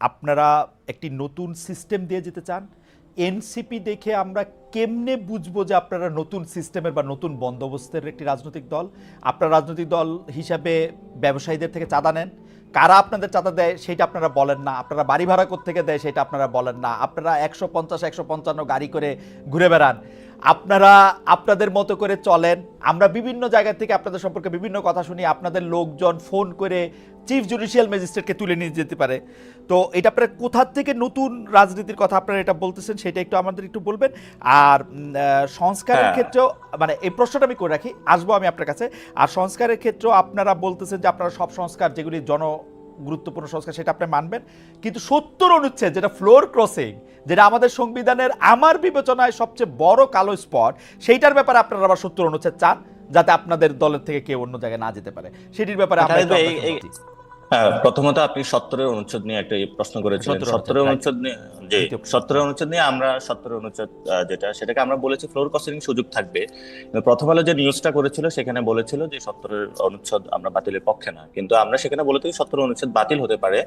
আপনারা একটি নতুন সিস্টেম দিয়ে যেতে চান, এনসিপি দেখে আমরা কেমনে বুঝব যে আপনারা নতুন সিস্টেমের বা নতুন বন্দোবস্তের একটি রাজনৈতিক দল? আপনারা রাজনৈতিক দল হিসাবে ব্যবসায়ীদের থেকে চাঁদা নেন। কারা আপনাদের চাঁদা দেয় সেটা আপনারা বলেন না। আপনারা বাড়ি ভাড়া থেকে দেয় সেটা আপনারা বলেন না। আপনারা একশো পঞ্চাশ, একশো পঞ্চান্ন গাড়ি করে ঘুরে বেড়ান। আপনারা আপনাদের মতো করে চলেন। আমরা বিভিন্ন জায়গা থেকে আপনাদের সম্পর্কে বিভিন্ন কথা শুনি আপনাদের লোকজন ফোন করে চিফ জুডিশিয়াল ম্যাজিস্ট্রেটকে তুলে নিয়ে যেতে পারে। তো এটা আপনারা কোথা থেকে নতুন রাজনীতির কথা আপনারা এটা বলতেছেন সেটা একটু আমাদের একটু বলবেন। আর সংস্কারের হ্যাঁ। ক্ষেত্রেও মানে এই প্রশ্নটা আমি করে রাখি আসব আমি আপনার কাছে। আর সংস্কারের ক্ষেত্রেও আপনারা বলতেছেন যে আপনারা সব সংস্কার যেগুলি জন গুরুত্বপূর্ণ সংস্কার সেটা আপনি মানবেন। কিন্তু সত্তর অনুচ্ছেদ যেটা ফ্লোর ক্রসিং যেটা আমাদের সংবিধানের আমার বিবেচনায় সবচেয়ে বড় কালো স্পট সেইটার ব্যাপারে আপনারা আবার সত্তর অনুচ্ছেদ চান যাতে আপনাদের দলের থেকে কেউ অন্য জায়গায় না যেতে পারে। সেটির ব্যাপারে আমরা হ্যাঁ, প্রথমত আপনি সত্তরের অনুচ্ছেদ নিয়ে একটা প্রশ্ন করেছিলেন। 17 সত্তরের অনুচ্ছেদ, নিয়ে যে সত্তরের অনুচ্ছেদ নিয়ে আমরা সত্তরের অনুচ্ছেদ যেটা সেটাকে আমরা বলেছি ফ্লোর কস্টিং সুযোগ থাকবে। প্রথম আলো যে নিউজটা করেছিল সেখানে বলেছিল যে সত্তরের অনুচ্ছেদ আমরা বাতিলের পক্ষে না। কিন্তু আমরা সেখানে বলে থাকি সত্তর অনুচ্ছেদ বাতিল হতে পারে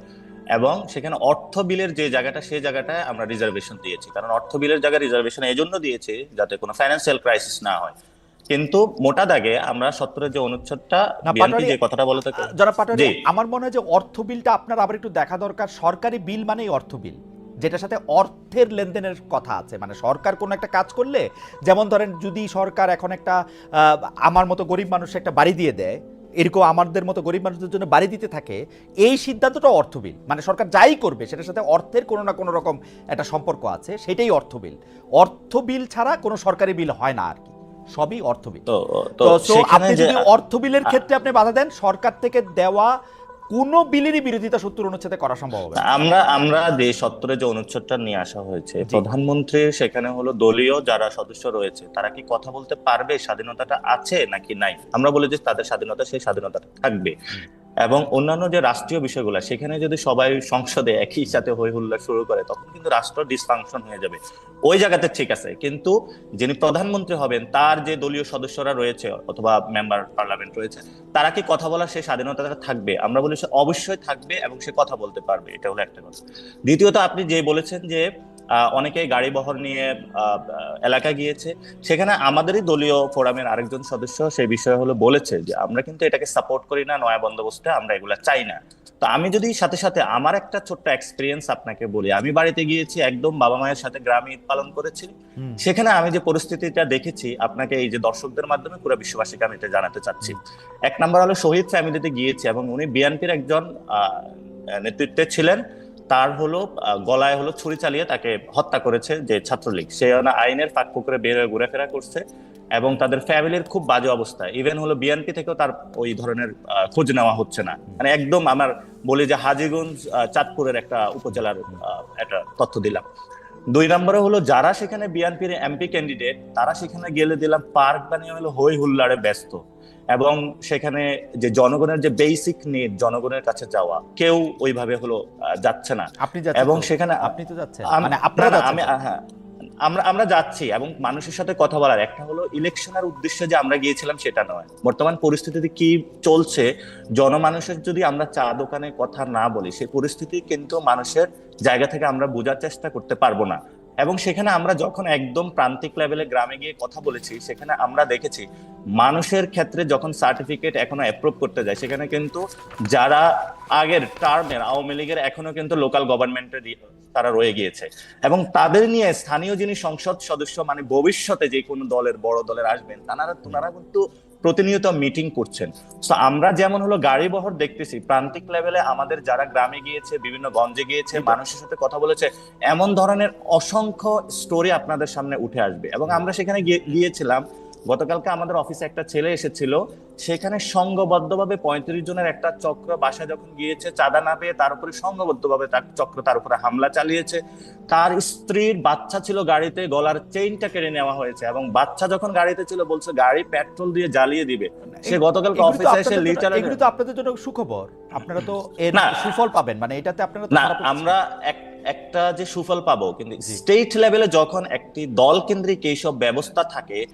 এবং সেখানে অর্থ বিলের যে জায়গাটা সেই জায়গাটায় আমরা রিজার্ভেশন দিয়েছি। কারণ অর্থ বিলের জায়গায় রিজার্ভেশন এই জন্য দিয়েছি যাতে কোনো ফাইন্যান্সিয়াল ক্রাইসিস না হয়। কিন্তু মোটা দাগে আমরা সত্তরের যে অনুচ্ছেদটা না, বিএনপি যে কথাটা বলে থাকে যারা পাটোয়ারি আমার মনে হয় যে অর্থ বিলটা আপনার আবার একটু দেখা দরকার। সরকারি বিল মানেই অর্থ বিল যেটার সাথে অর্থের লেনদেনের কথা আছে। মানে সরকার কোনো একটা কাজ করলে যেমন ধরেন যদি সরকার এখন একটা আমার মতো গরিব মানুষ একটা বাড়ি দিয়ে দেয় এরকম আমাদের মতো গরিব মানুষদের জন্য বাড়ি দিতে থাকে এই সিদ্ধান্তটা অর্থ বিল। মানে সরকার যাই করবে সেটার সাথে অর্থের কোনো না কোনো রকম একটা সম্পর্ক আছে সেটাই অর্থ বিল। অর্থ বিল ছাড়া কোনো সরকারি বিল হয় না আর কি। সবই অর্থ বিল তো তো আপনি যদি অর্থ বিলের ক্ষেত্রে আপনি বাধা দেন সরকার থেকে দেওয়া কোন বিলেরই বিরোধিতা সত্তর অনুচ্ছেদে করা সম্ভব হবে না। আমরা আমরা যে সত্তরে যে অনুচ্ছেদটা নিয়ে আসা হয়েছে প্রধানমন্ত্রী সেখানে হলো দলীয় যারা সদস্য রয়েছে তারা কি কথা বলতে পারবে স্বাধীনতাটা আছে নাকি নাই? আমরা বলে যে তাদের স্বাধীনতা সেই স্বাধীনতাটা থাকবে। এবং অন্যান্য যে রাষ্ট্রীয় বিষয়গুলো, সেখানে যদি সবাই সংসদে একই সাথে হই হুল্লা শুরু করে, তখন কিন্তু রাষ্ট্র ডিসফাংশন হয়ে যাবে। ওই জায়গাতে ঠিক আছে, কিন্তু যিনি প্রধানমন্ত্রী হবেন, তার যে দলীয় সদস্যরা রয়েছে, অথবা মেম্বার পার্লামেন্ট রয়েছে, তারা কি কথা বলার সেই স্বাধীনতাটা থাকবে? আমরা বলি সে অবশ্যই থাকবে এবং সে কথা বলতে পারবে, এটা হলো একটা কথা। দ্বিতীয়ত আপনি যে বলেছেন যে অনেকেই গাড়ি বহর নিয়ে এলাকা গিয়েছে। সেখানে আমাদেরই দলীয় ফোরামের আরেকজন সদস্য সেই বিষয়ে হলো বলেছে যে আমরা কিন্তু এটাকে সাপোর্ট করি না নয়া বন্দোবস্তে আমরা এগুলা চাই না। তো আমি যদি সাথে সাথে আমার একটা ছোট্ট এক্সপিরিয়েন্স আপনাকে বলি। আমি বাড়িতে গিয়েছি একদম বাবা মায়ের সাথে গ্রামে ঈদ পালন করেছি। সেখানে আমি যে পরিস্থিতিটা দেখেছি আপনাকে এই যে দর্শকদের মাধ্যমে পুরো বিশ্ববাসীকে আমি এটা জানাতে চাচ্ছি। এক নম্বর হলো শহীদ ফ্যামিলিতে গিয়েছি এবং উনি বিএনপির একজন আহ, নেতৃত্বে ছিলেন। তার হলো গলায় হলো ছুরি চালিয়ে তাকে হত্যা করেছে যে ছাত্রলীগ। সে আইনের ফাঁক করে বের হয়ে ঘোরাফেরা করছে এবং তাদের ফ্যামিলির খুব বাজে অবস্থা। ইভেন হলো বিএনপি থেকেও তার ওই ধরনের খোঁজ নেওয়া হচ্ছে না। মানে একদম আমার বলি যে হাজিগঞ্জ চাঁদপুরের একটা উপজেলার একটা তথ্য দিলাম। দুই নম্বরে হলো যারা সেখানে বিএনপির এমপি ক্যান্ডিডেট তারা সেখানে গেলে দিলাম পার্ক বানিয়ে হলো হই হুল্লারে ব্যস্ত। এবং সেখানে যে জনগণের যে বেসিক নিড জনগণের কাছে যাওয়া কেউ ওইভাবে হলো যাচ্ছে না। আপনি এবং সেখানে আপনি তো যাচ্ছেন। মানে আপনারা আমি হ্যাঁ। আমরা আমরা যাচ্ছি এবং মানুষের সাথে কথা বলার। একটা হলো ইলেকশনের উদ্দেশ্যে যে আমরা গিয়েছিলাম সেটা নয়। বর্তমান পরিস্থিতিতে কি চলছে? জনমানুষের যদি আমরা চা দোকানে কথা না বলি, সেই পরিস্থিতি কিন্তু মানুষের জায়গা থেকে আমরা বোঝার চেষ্টা করতে পারব না। এবং সেখানে আমরা যখন একদম প্রান্তিক লেভেলে গ্রামে গিয়ে কথা বলেছি, সেখানে আমরা দেখেছি মানুষের ক্ষেত্রে যখন সার্টিফিকেট এখনও অ্যাপ্রুভ করতে যায়, সেখানে কিন্তু যারা আগের টার্মের আওয়ামী লীগের এখনও কিন্তু লোকাল গভর্নমেন্টের তারা রয়ে গিয়েছে। এবং তাদের নিয়ে স্থানীয় যিনি সংসদ সদস্য মানে ভবিষ্যতে যে কোনো দলের, বড় দলের আসবেন তারা তারা কিন্তু প্রতিনিয়ত মিটিং করছেন। তো আমরা যেমন হলো গাড়ি বহর দেখতেছি প্রান্তিক লেভেলে আমাদের যারা গ্রামে গিয়েছে বিভিন্ন গঞ্জে গিয়েছে মানুষের সাথে কথা বলেছে এমন ধরনের অসংখ্য স্টোরি আপনাদের সামনে উঠে আসবে। এবং আমরা সেখানে গিয়ে- গিয়েছিলাম গতকালকে আমাদের অফিসে একটা ছেলে এসেছিল সেখানে সংঘবদ্ধভাবে পঁয়ত্রিশ জনের একটা চক্র বাসায় যখন গিয়েছে চাঁদা না পেয়ে তার উপরে সংঘবদ্ধভাবে তার চক্র তার উপরে হামলা চালিয়েছে। তার স্ত্রীর বাচ্চা ছিল গাড়িতে গলার চেইনটা কেড়ে নেওয়া হয়েছে এবং বাচ্চা যখন গাড়িতে ছিল বলছে গাড়ি পেট্রোল দিয়ে জ্বালিয়ে দিবে। সে গতকালকে অফিসে এসে লিটার এগুলো তো আপনাদের জন্য সুখবর। আপনারা তো এর না। সুফল পাবেন মানে এটাতে আপনারা না আমরা এক- একটা যে সুফল পাবো কিন্তু স্টেট লেভেলে যখন একটি দল কেন্দ্রিক এইসব ব্যবস্থা থাকে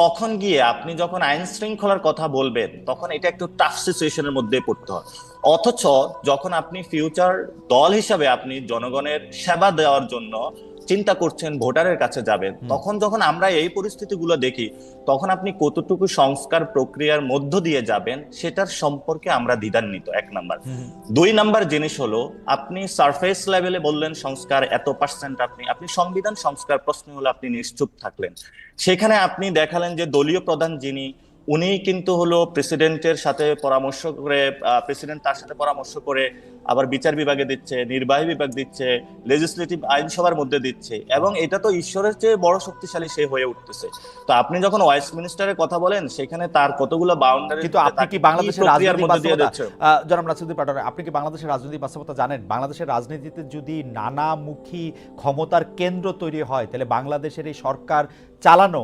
তখন গিয়ে আপনি যখন আইন শৃঙ্খলার কথা বলবেন, তখন এটা একটু টাফ সিচুয়েশনের মধ্যে পড়তে হয়। অথচ যখন আপনি ফিউচার দল হিসাবে আপনি জনগণের সেবা দেওয়ার জন্য চিন্তা করছেন ভোটারের কাছে যাবেন তখন যখন আমরা এই পরিস্থিতিগুলো দেখি তখন আপনি কতটুকু সংস্কার প্রক্রিয়ার মধ্য দিয়ে যাবেন সেটার সম্পর্কে আমরা দ্বিধান্বিত এক নাম্বার। দুই নাম্বার জিনিস হলো আপনি সারফেস লেভেলে বললেন সংস্কার এত পার্সেন্ট আপনি আপনি সংবিধান সংস্কার প্রশ্ন হলো আপনি নিশ্চুপ থাকলেন। সেখানে আপনি দেখালেন যে দলীয় প্রধান যিনি উনি কিন্তু হলো প্রেসিডেন্টের সাথে পরামর্শ করে প্রেসিডেন্ট তার সাথে পরামর্শ করে আবার বিচার বিভাগে দিচ্ছে নির্বাহী বিভাগ দিচ্ছে লেজিসলেটিভ আইনসভার মধ্যে দিচ্ছে এবং এটা তো ঈশ্বরের চেয়ে বড় শক্তিশালী সে হয়ে উঠতেছে। তো আপনি যখন ওয়াইস মিনিস্টারের কথা বলেন সেখানে তার কতগুলো বাউন্ডারি কিন্তু আপনি কি বাংলাদেশের জনাব নাসিরুদ্দিন পাটোয়ারি আপনি কি বাংলাদেশের রাজনৈতিক বাস্তবতা জানেন? বাংলাদেশের রাজনীতিতে যদি নানামুখী ক্ষমতার কেন্দ্র তৈরি হয় তাহলে বাংলাদেশের এই সরকার চালানো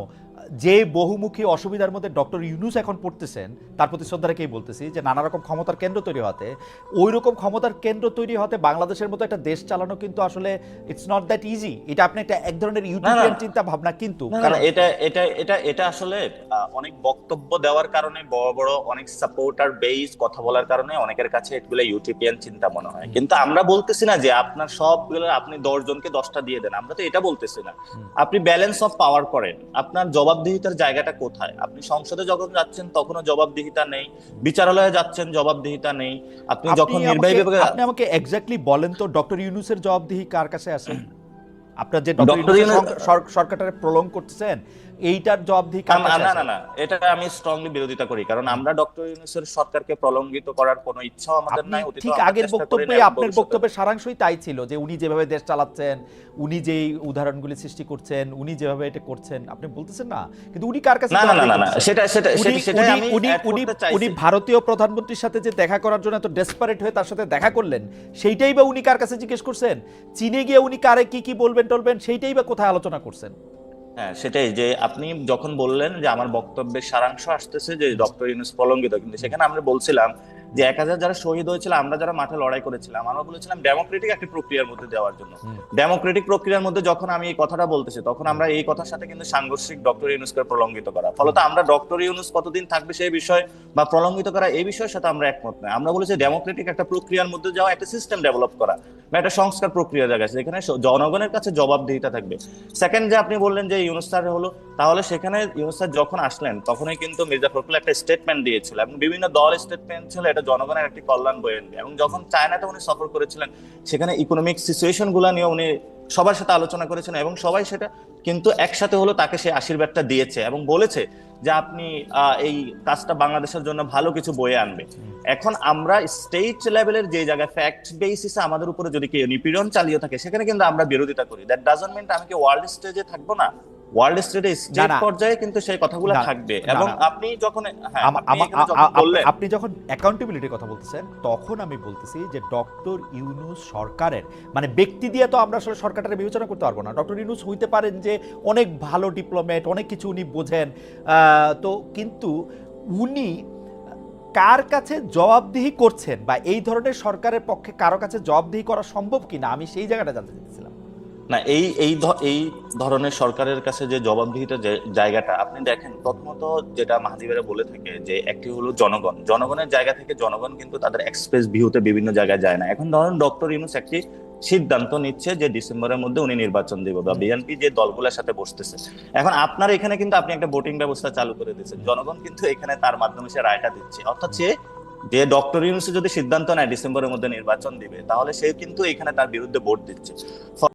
যে বহুমুখী অসুবিধার মধ্যে ডক্টর ইউনুস এখন পড়তেছেন তার প্রতি শ্রদ্ধা রেখেই বলতেছি যে নানা রকম ক্ষমতার কেন্দ্র তৈরি হতে ওই রকম ক্ষমতার কেন্দ্র তৈরি হতে বাংলাদেশের মতো একটা দেশ চালানো কিন্তু আসলে ইটস নট দ্যাট ইজি এটা আপনি একটা এক ধরনের ইউটিউবিয়ান চিন্তা ভাবনা কিন্তু কারণ এটা এটা এটা এটা আসলে অনেক বক্তব্য দেওয়ার কারণে বড় বড় অনেক সাপোর্টার বেস কথা বলার কারণে অনেকের কাছে এগুলো ইউটিউবিয়ান চিন্তা মনে হয়। কিন্তু আমরা বলতেছি না যে আপনার সবগুলো আপনি দশ জনকে দশটা দিয়ে দেন আমরা তো এটা বলতেছি না। আপনি ব্যালেন্স অফ পাওয়ার করেন। আপনার জবাবদিহিতার জায়গাটা কোথায়? আপনি সংসদে যখন যাচ্ছেন তখনও জবাবদিহিতা নেই। বিচারালয়ে যাচ্ছেন জবাবদিহিতা নেই। আপনি যখন আপনি নির্বাহী আমাকে- বিভাগে আপনি আমাকে এক্স্যাক্টলি বলেন তো ডক্টর ইউনুসের জবাবদিহি কার কাছে আছে? আপনার যে ডক্টর ইউনুস ইউনুস- সরকারটা প্রলং করতেছেন এইটার কার আম- না না না এটা আমি স্ট্রংলি বিরোধিতা করি। কারণ আমরা ডক্টর ইউনুসের সরকারকে প্রলম্বিত করার কোনো ইচ্ছাও আমাদের নাই ঠিক আগের বক্তব্যে আপনার বক্তব্যের সারাংশই তাই ছিল যে উনি যেভাবে দেশ চালাচ্ছেন উনি যেই উদাহরণগুলি সৃষ্টি করছেন উনি যেভাবে এটা করছেন আপনি বলতেছেন না? কিন্তু উনি কার কাছে না না না না সেটা সেটা সেটা- আমি উনি- উনি- উনি ভারতীয় প্রধানমন্ত্রীর সাথে যে দেখা করার জন্য এত ডেসপারেট হয়ে তার সাথে দেখা করলেন সেইটাই বা উনি কার কাছে জিজ্ঞেস করছেন? চীনে গিয়ে উনি কারে কি কি বলবেন টলবেন সেইটাই বা কোথায় আলোচনা করছেন? হ্যাঁ সেটাই যে আপনি যখন বললেন যে আমার বক্তব্যের সারাংশ আসতেছে যে ডক্টর ইউনুস প্রলঙ্গিত কিন্তু সেখানে আমরা বলছিলাম যে এক হাজার যারা শহীদ হয়েছিল আমরা যারা মাঠে লড়াই করেছিলাম আমরা বলেছিলাম ডেমোক্রেটিক একটি প্রক্রিয়ার মধ্যে দেওয়ার জন্য। ডেমোক্রেটিক প্রক্রিয়ার মধ্যে যখন আমি এই কথাটা বলতেছি তখন আমরা এই কথার সাথে কিন্তু সাংঘর্ষিক ডক্টর ইউনুসকে প্রলম্বিত করা। ফলত আমরা ডক্টর ইউনুস কতদিন থাকবে সেই বিষয় বা প্রলম্বিত করা এই বিষয়ের সাথে আমরা একমত নয়। আমরা বলেছি ডেমোক্রেটিক একটা প্রক্রিয়ার মধ্যে যাওয়া একটা সিস্টেম ডেভেলপ করা বা একটা সংস্কার প্রক্রিয়া জায়গা আছে যেখানে জনগণের কাছে জবাবদিহিতা থাকবে। সেকেন্ড যে আপনি বললেন যে ইউনুস স্যার হলো তাহলে সেখানে ইউনুস স্যার যখন আসলেন তখনই কিন্তু মির্জা ফখরুল একটা স্টেটমেন্ট দিয়েছিল এবং বিভিন্ন দল স্টেটমেন্ট ছিল এটা জনগণের একটি কল্যাণ বয়ে আনবে। এবং যখন চায়নাতে উনি সফর করেছিলেন, সেখানে ইকোনমিক সিচুয়েশনগুলা নিয়ে উনি সবার সাথে আলোচনা করেছেন এবং সবাই সেটা কিন্তু একসাথে হলো তাকে সেই আশীর্বাদটা দিয়েছে এবং বলেছে যে আপনি এই কাজটা বাংলাদেশের জন্য ভালো কিছু বয়ে আনবে। এখন আমরা স্টেট লেভেলের যে জায়গায় ফ্যাক্ট বেসিসে আমাদের উপরে যদি কেউ নিপীড়ন চালিয়ে থাকে, সেখানে কিন্তু আমরা বিরোধিতা করি। দ্যাট ডাজন্ট মিন আমি কি ওয়ার্ল্ড স্টেজে থাকব না। ওয়ার্ল্ড স্টেজে স্টেট পর্যায়ে কিন্তু সেই কথাগুলো থাকবে। এবং আপনি যখন হ্যাঁ আপনি যখন অ্যাকাউন্টেবিলিটির কথা বলতেছেন তখন আমি বলতেছি যে ডক্টর ইউনুস সরকারের মানে ব্যক্তি দিয়ে তো আমরা আসলে সরকারটা বিবেচনা করতে পারব না। ডক্টর ইউনুস হইতে পারেন যে অনেক ভালো ডিপ্লোমেট অনেক কিছু উনি বোঝেন। আহ, তো কিন্তু উনি কার কাছে জবাবদিহি করছেন বা এই ধরনের সরকারের পক্ষে কারও কাছে জবাবদিহি করা সম্ভব কিনা আমি সেই জায়গাটা জানতে চাইছিলাম না, এই এই এই ধরনের সরকারের কাছে যে জবাবদিহিত জায়গাটা, আপনি দেখেন প্রথমত যেটা মাহাজিবেরা বলে থাকে যে একটি হলো জনগণ। জনগণের জায়গা থেকে জনগণ কিন্তু তাদের এক্সপ্রেস ভিউতে বিভিন্ন জায়গায় যায় না। এখন ধরুন ডক্টর ইউনুস একটি সিদ্ধান্ত নিচ্ছে যে ডিসেম্বরের মধ্যে উনি নির্বাচন দেবে বা বিএনপি যে দলগুলোর সাথে বসতেছে। এখন আপনার এখানে কিন্তু আপনি একটা ভোটিং ব্যবস্থা চালু করে দিচ্ছেন জনগণ কিন্তু এখানে তার মাধ্যমে সে রায়টা দিচ্ছে। অর্থাৎ সে যে ডক্টর ইউনুস যদি সিদ্ধান্ত নেয় ডিসেম্বরের মধ্যে নির্বাচন দিবে, তাহলে সে কিন্তু এখানে তার বিরুদ্ধে ভোট দিচ্ছে।